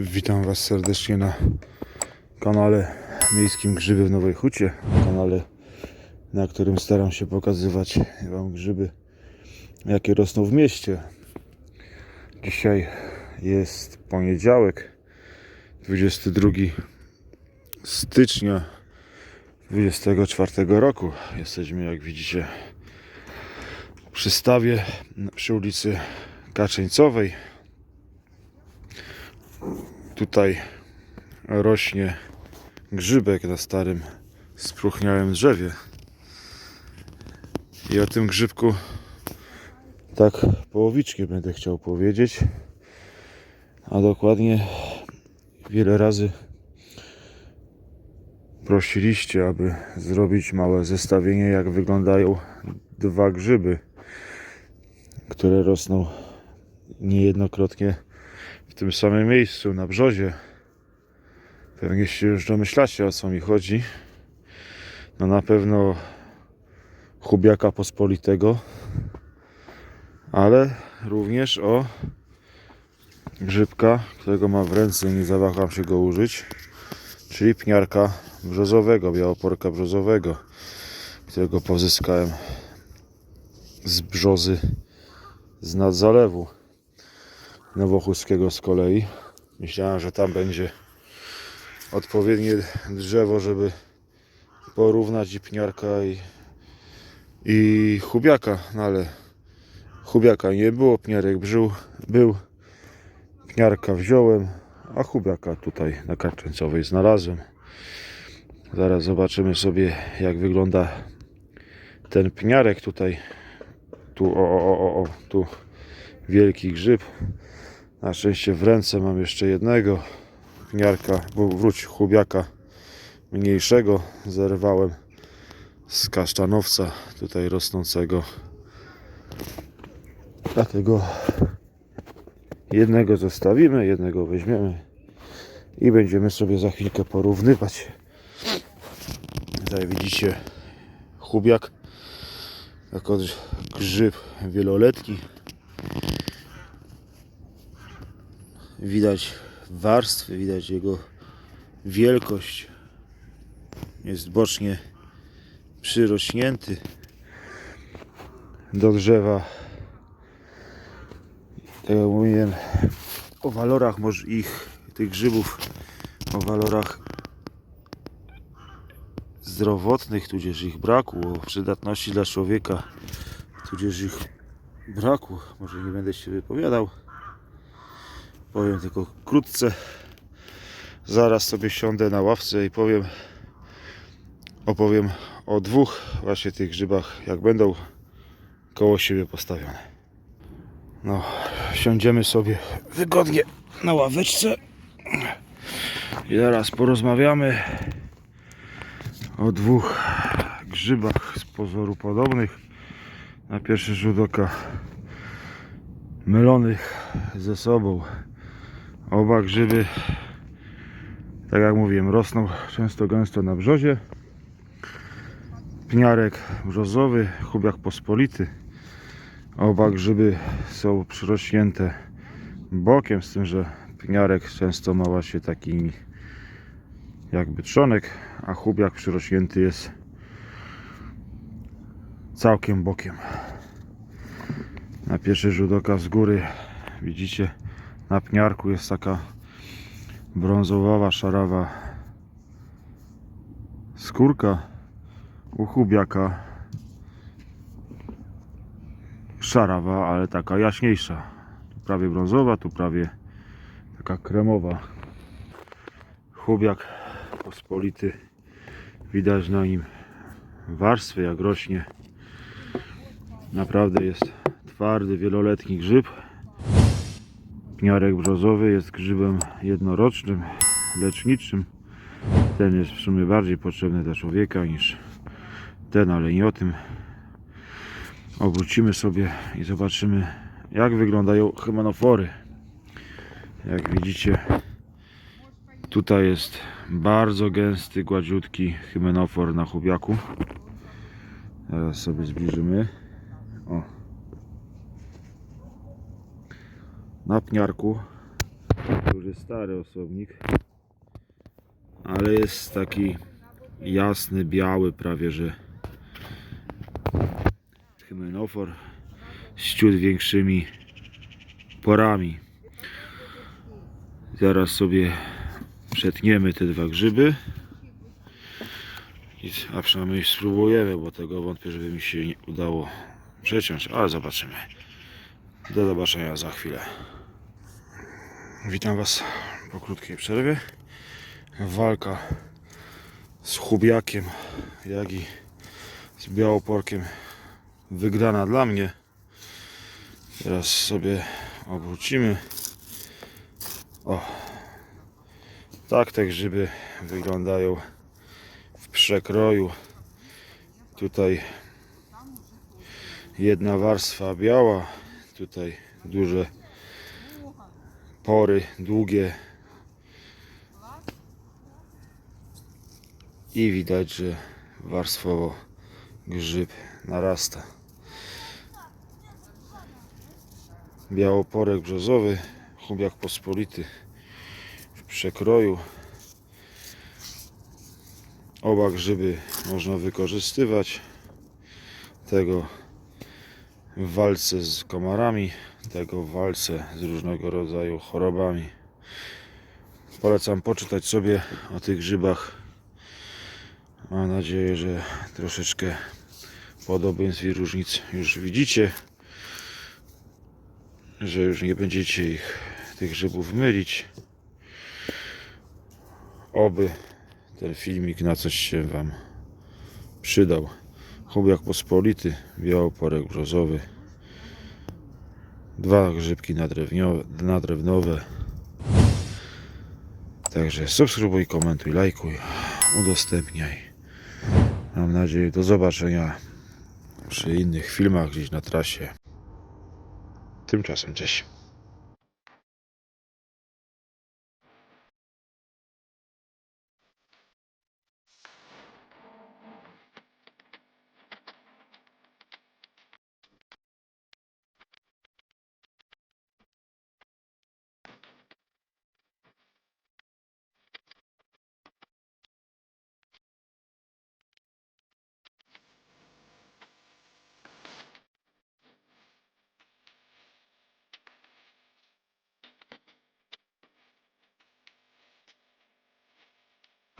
Witam Was serdecznie na kanale Miejskim Grzyby w Nowej Hucie. Kanale, na którym staram się pokazywać Wam grzyby, jakie rosną w mieście. Dzisiaj jest poniedziałek, 22 stycznia 24 roku. Jesteśmy, jak widzicie, przy stawie przy ulicy Kaczeńcowej. Tutaj rośnie grzybek na starym, spróchniałym drzewie. I o tym grzybku tak połowicznie będę chciał powiedzieć. A dokładnie wiele razy prosiliście, aby zrobić małe zestawienie, jak wyglądają dwa grzyby, które rosną niejednokrotnie w tym samym miejscu, na brzozie. Pewnie się już domyślacie o co mi chodzi. No na pewno chubiaka pospolitego, ale również o grzybka, którego mam w ręce, nie zawaham się go użyć, czyli pniarka brzozowego, białoporka brzozowego, którego pozyskałem z brzozy z nadzalewu nowochódzkiego z kolei. Myślałem, że tam będzie odpowiednie drzewo, żeby porównać i pniarka i, i chubiaka, no ale chubiaka nie było, pniarek brzył, był, pniarka wziąłem, a chubiaka tutaj na Karczęcowej znalazłem. Zaraz zobaczymy sobie jak wygląda ten pniarek tutaj. Tu, o, o, o, o, tu wielki grzyb. Na szczęście w ręce mam jeszcze jednego pniarka, bo wróć chubiaka mniejszego zerwałem z kasztanowca tutaj rosnącego. Dlatego jednego zostawimy, jednego weźmiemy i będziemy sobie za chwilkę porównywać. Tutaj widzicie chubiak jako grzyb wieloletni. Widać warstwy, widać jego wielkość. Jest bocznie przyrośnięty do drzewa. Tak jak mówiłem, o walorach może ich, tych grzybów, o walorach zdrowotnych, tudzież ich braku, o przydatności dla człowieka, tudzież ich braku. Może nie będę się wypowiadał. Powiem tylko krótce. Zaraz sobie siądę na ławce i powiem, opowiem o dwóch właśnie tych grzybach, jak będą koło siebie postawione. No, siądziemy sobie wygodnie na ławeczce i zaraz porozmawiamy o dwóch grzybach z pozoru podobnych. Na pierwszy rzut oka mylonych ze sobą. Oba grzyby, tak jak mówiłem, rosną często gęsto na brzozie. Pniarek brzozowy, chubiak pospolity. Oba grzyby są przyrośnięte bokiem, z tym, że pniarek często ma właśnie taki jakby trzonek, a chubiak przyrośnięty jest całkiem bokiem. Na pierwszy rzut oka z góry widzicie na pniarku jest taka brązowawa, szarawa skórka. U chubiaka szarawa, ale taka jaśniejsza. Tu prawie brązowa, tu prawie taka kremowa. Chubiak pospolity. Widać na nim warstwy jak rośnie. Naprawdę jest twardy, wieloletni grzyb. Pniarek brzozowy jest grzybem jednorocznym, leczniczym. Ten jest w sumie bardziej potrzebny dla człowieka niż ten, ale nie o tym. Obrócimy sobie i zobaczymy jak wyglądają hymenofory. Jak widzicie tutaj jest bardzo gęsty, gładziutki hymenofor na chubiaku. Teraz sobie zbliżymy. O. Na pniarku jest stary osobnik. Ale jest taki jasny, biały prawie, że hymenofor z ciut większymi porami. Zaraz sobie przetniemy te dwa grzyby. A przynajmniej spróbujemy, bo tego wątpię, żeby mi się udało przeciąć, ale zobaczymy. Do zobaczenia za chwilę. Witam Was po krótkiej przerwie. Walka z chubiakiem, jak i z białoporkiem wygrana dla mnie. Teraz sobie obrócimy. O, tak te grzyby wyglądają w przekroju. Tutaj jedna warstwa biała, tutaj duże pory, długie i widać, że warstwowo grzyb narasta. Białoporek brzozowy, chubiak pospolity w przekroju. Oba grzyby można wykorzystywać. Tego w walce z komarami, tego w walce z różnego rodzaju chorobami. Polecam poczytać sobie o tych grzybach. Mam nadzieję, że troszeczkę podobieństw i różnic już widzicie. Że już nie będziecie ich, tych grzybów mylić. Oby ten filmik na coś się Wam przydał. Chubiak pospolity, białoporek brzozowy. Dwa grzybki nadrewniowe. Także subskrybuj, komentuj, lajkuj, udostępniaj. Mam nadzieję do zobaczenia przy innych filmach gdzieś na trasie. Tymczasem cześć.